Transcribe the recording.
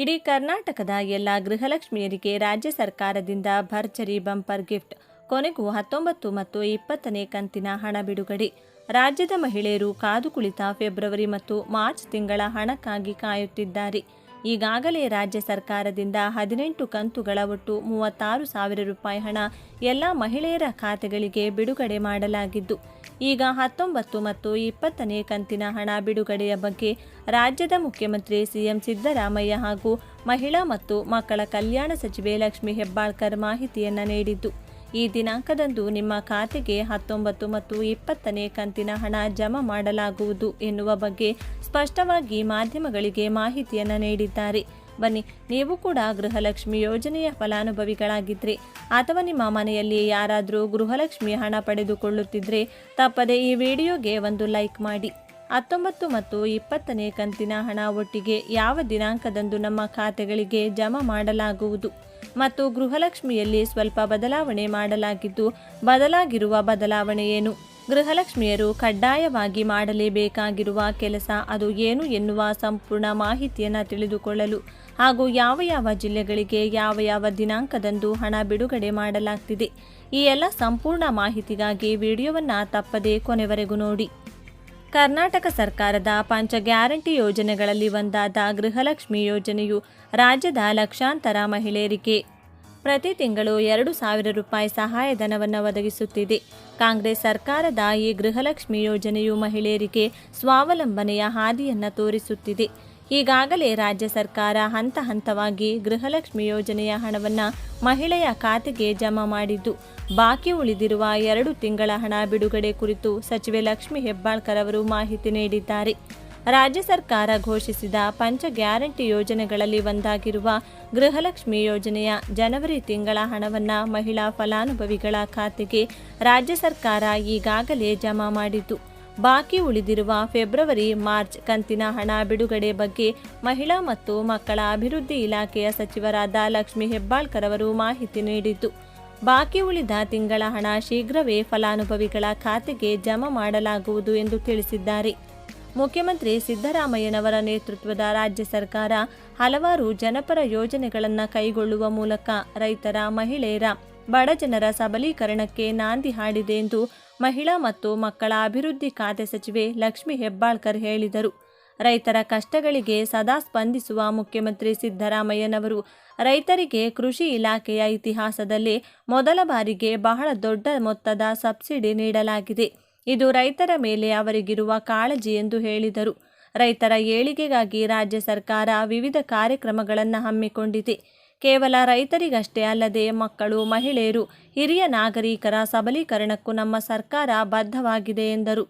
ಇಡೀ ಕರ್ನಾಟಕದ ಎಲ್ಲ ಗೃಹಲಕ್ಷ್ಮಿಯರಿಗೆ ರಾಜ್ಯ ಸರ್ಕಾರದಿಂದ ಭರ್ಜರಿ ಬಂಪರ್ ಗಿಫ್ಟ್, ಕೊನೆಗೂ ಹತ್ತೊಂಬತ್ತು ಮತ್ತು ಇಪ್ಪತ್ತನೇ ಕಂತಿನ ಹಣ ಬಿಡುಗಡೆ. ರಾಜ್ಯದ ಮಹಿಳೆಯರು ಕಾದು ಕುಳಿತ ಫೆಬ್ರವರಿ ಮತ್ತು ಮಾರ್ಚ್ ತಿಂಗಳ ಹಣಕ್ಕಾಗಿ ಕಾಯುತ್ತಿದ್ದಾರೆ. ಈಗಾಗಲೇ ರಾಜ್ಯ ಸರ್ಕಾರದಿಂದ ಹದಿನೆಂಟು ಕಂತುಗಳ ಒಟ್ಟು ಮೂವತ್ತಾರು ಸಾವಿರ ರೂಪಾಯಿ ಹಣ ಎಲ್ಲ ಮಹಿಳೆಯರ ಖಾತೆಗಳಿಗೆ ಬಿಡುಗಡೆ ಮಾಡಲಾಗಿದ್ದು, ಈಗ ಹತ್ತೊಂಬತ್ತು ಮತ್ತು ಇಪ್ಪತ್ತನೇ ಕಂತಿನ ಹಣ ಬಿಡುಗಡೆಯ ಬಗ್ಗೆ ರಾಜ್ಯದ ಮುಖ್ಯಮಂತ್ರಿ ಸಿಎಂ ಸಿದ್ದರಾಮಯ್ಯ ಹಾಗೂ ಮಹಿಳಾ ಮತ್ತು ಮಕ್ಕಳ ಕಲ್ಯಾಣ ಸಚಿವೆ ಲಕ್ಷ್ಮೀ ಹೆಬ್ಬಾಳ್ಕರ್ ಮಾಹಿತಿಯನ್ನು ನೀಡಿದ್ದು. ಈ ದಿನಾಂಕದಂದು ನಿಮ್ಮ ಖಾತೆಗೆ ಹತ್ತೊಂಬತ್ತು ಮತ್ತು ಇಪ್ಪತ್ತನೇ ಕಂತಿನ ಹಣ ಜಮಾ ಮಾಡಲಾಗುವುದು ಎನ್ನುವ ಬಗ್ಗೆ ಸ್ಪಷ್ಟವಾಗಿ ಮಾಧ್ಯಮಗಳಿಗೆ ಮಾಹಿತಿಯನ್ನು ನೀಡಿದ್ದಾರೆ. ಬನ್ನಿ, ನೀವು ಕೂಡ ಗೃಹಲಕ್ಷ್ಮಿ ಯೋಜನೆಯ ಫಲಾನುಭವಿಗಳಾಗಿದ್ದರೆ ಅಥವಾ ನಿಮ್ಮ ಮನೆಯಲ್ಲಿ ಯಾರಾದರೂ ಗೃಹಲಕ್ಷ್ಮಿ ಹಣ ಪಡೆದುಕೊಳ್ಳುತ್ತಿದ್ದರೆ ತಪ್ಪದೆ ಈ ವಿಡಿಯೋಗೆ ಒಂದು ಲೈಕ್ ಮಾಡಿ. ಹತ್ತೊಂಬತ್ತು ಮತ್ತು ಇಪ್ಪತ್ತನೇ ಕಂತಿನ ಹಣ ಒಟ್ಟಿಗೆ ಯಾವ ದಿನಾಂಕದಂದು ನಮ್ಮ ಖಾತೆಗಳಿಗೆ ಜಮಾ ಮಾಡಲಾಗುವುದು? ಮತ್ತು ಗೃಹಲಕ್ಷ್ಮಿಯಲ್ಲಿ ಸ್ವಲ್ಪ ಬದಲಾವಣೆ ಮಾಡಲಾಗಿದ್ದು, ಬದಲಾಗಿರುವ ಬದಲಾವಣೆ ಏನು? ಗೃಹಲಕ್ಷ್ಮಿಯರು ಕಡ್ಡಾಯವಾಗಿ ಮಾಡಲೇಬೇಕಾಗಿರುವ ಕೆಲಸ ಅದು ಏನು ಎನ್ನುವ ಸಂಪೂರ್ಣ ಮಾಹಿತಿಯನ್ನು ತಿಳಿದುಕೊಳ್ಳಲು. ಹಾಗೂ ಯಾವ ಯಾವ ಜಿಲ್ಲೆಗಳಿಗೆ ಯಾವ ಯಾವ ದಿನಾಂಕದಂದು ಹಣ ಬಿಡುಗಡೆ ಮಾಡಲಾಗ್ತಿದೆ? ಈ ಎಲ್ಲ ಸಂಪೂರ್ಣ ಮಾಹಿತಿಗಾಗಿ ವಿಡಿಯೋವನ್ನು ತಪ್ಪದೇ ಕೊನೆವರೆಗೂ ನೋಡಿ. ಕರ್ನಾಟಕ ಸರ್ಕಾರದ ಪಂಚ ಗ್ಯಾರಂಟಿ ಯೋಜನೆಗಳಲ್ಲಿ ಒಂದಾದ ಗೃಹಲಕ್ಷ್ಮಿ ಯೋಜನೆಯು ರಾಜ್ಯದ ಲಕ್ಷಾಂತರ ಮಹಿಳೆಯರಿಗೆ ಪ್ರತಿ ತಿಂಗಳು ಎರಡು ಸಾವಿರ ರೂಪಾಯಿ ಸಹಾಯಧನವನ್ನು ಒದಗಿಸುತ್ತಿದೆ. ಕಾಂಗ್ರೆಸ್ ಸರ್ಕಾರದ ಈ ಗೃಹಲಕ್ಷ್ಮಿ ಯೋಜನೆಯು ಮಹಿಳೆಯರಿಗೆ ಸ್ವಾವಲಂಬನೆಯ ಹಾದಿಯನ್ನು ತೋರಿಸುತ್ತಿದೆ. ಈಗಾಗಲೇ ರಾಜ್ಯ ಸರ್ಕಾರ ಹಂತ ಹಂತವಾಗಿ ಗೃಹಲಕ್ಷ್ಮಿ ಯೋಜನೆಯ ಹಣವನ್ನು ಮಹಿಳೆಯ ಖಾತೆಗೆ ಜಮಾ ಮಾಡಿದ್ದು, ಬಾಕಿ ಉಳಿದಿರುವ ಎರಡು ತಿಂಗಳ ಹಣ ಬಿಡುಗಡೆ ಕುರಿತು ಸಚಿವೆ ಲಕ್ಷ್ಮಿ ಹೆಬ್ಬಾಳ್ಕರ್ ಅವರು ಮಾಹಿತಿ ನೀಡಿದ್ದಾರೆ. ರಾಜ್ಯ ಸರ್ಕಾರ ಘೋಷಿಸಿದ ಪಂಚ ಗ್ಯಾರಂಟಿ ಯೋಜನೆಗಳಲ್ಲಿ ಒಂದಾಗಿರುವ ಗೃಹಲಕ್ಷ್ಮಿ ಯೋಜನೆಯ ಜನವರಿ ತಿಂಗಳ ಹಣವನ್ನು ಮಹಿಳಾ ಫಲಾನುಭವಿಗಳ ಖಾತೆಗೆ ರಾಜ್ಯ ಸರ್ಕಾರ ಈಗಾಗಲೇ ಜಮಾ ಮಾಡಿದ್ದು. ಬಾಕಿ ಉಳಿದಿರುವ ಫೆಬ್ರವರಿ, ಮಾರ್ಚ್ ಕಂತಿನ ಹಣ ಬಿಡುಗಡೆ ಬಗ್ಗೆ ಮಹಿಳಾ ಮತ್ತು ಮಕ್ಕಳ ಅಭಿವೃದ್ಧಿ ಇಲಾಖೆಯ ಸಚಿವರಾದ ಲಕ್ಷ್ಮಿ ಹೆಬ್ಬಾಳ್ಕರ್ ಅವರು ಮಾಹಿತಿ ನೀಡಿದ್ದು, ಬಾಕಿ ಉಳಿದ ತಿಂಗಳ ಹಣ ಶೀಘ್ರವೇ ಫಲಾನುಭವಿಗಳ ಖಾತೆಗೆ ಜಮಾ ಮಾಡಲಾಗುವುದು ಎಂದು ತಿಳಿಸಿದ್ದಾರೆ. ಮುಖ್ಯಮಂತ್ರಿ ಸಿದ್ದರಾಮಯ್ಯನವರ ನೇತೃತ್ವದ ರಾಜ್ಯ ಸರ್ಕಾರ ಹಲವಾರು ಜನಪರ ಯೋಜನೆಗಳನ್ನು ಕೈಗೊಳ್ಳುವ ಮೂಲಕ ರೈತರ ಮಹಿಳೆಯರ ಬಡಜನರ ಸಬಲೀಕರಣಕ್ಕೆ ನಾಂದಿ ಹಾಡಿದೆ ಎಂದು ಮಹಿಳಾ ಮತ್ತು ಮಕ್ಕಳ ಅಭಿವೃದ್ಧಿ ಖಾತೆ ಸಚಿವೆ ಲಕ್ಷ್ಮಿ ಹೆಬ್ಬಾಳ್ಕರ್ ಹೇಳಿದರು. ರೈತರ ಕಷ್ಟಗಳಿಗೆ ಸದಾ ಸ್ಪಂದಿಸುವ ಮುಖ್ಯಮಂತ್ರಿ ಸಿದ್ದರಾಮಯ್ಯನವರು ರೈತರಿಗೆ ಕೃಷಿ ಇಲಾಖೆಯ ಇತಿಹಾಸದಲ್ಲೇ ಮೊದಲ ಬಾರಿಗೆ ಬಹಳ ದೊಡ್ಡ ಮೊತ್ತದ ಸಬ್ಸಿಡಿ ನೀಡಲಾಗಿದೆ. ಇದು ರೈತರ ಮೇಲೆ ಅವರಿಗಿರುವ ಕಾಳಜಿ ಎಂದು ಹೇಳಿದರು. ರೈತರ ಏಳಿಗೆಗಾಗಿ ರಾಜ್ಯ ಸರ್ಕಾರ ವಿವಿಧ ಕಾರ್ಯಕ್ರಮಗಳನ್ನು ಹಮ್ಮಿಕೊಂಡಿದೆ. ಕೇವಲ ರೈತರಿಗಷ್ಟೇ ಅಲ್ಲದೆ ಮಕ್ಕಳು ಮಹಿಳೆಯರು ಹಿರಿಯ ನಾಗರಿಕರ ಸಬಲೀಕರಣಕ್ಕೂ ನಮ್ಮ ಸರ್ಕಾರ ಬದ್ಧವಾಗಿದೆ ಎಂದರು.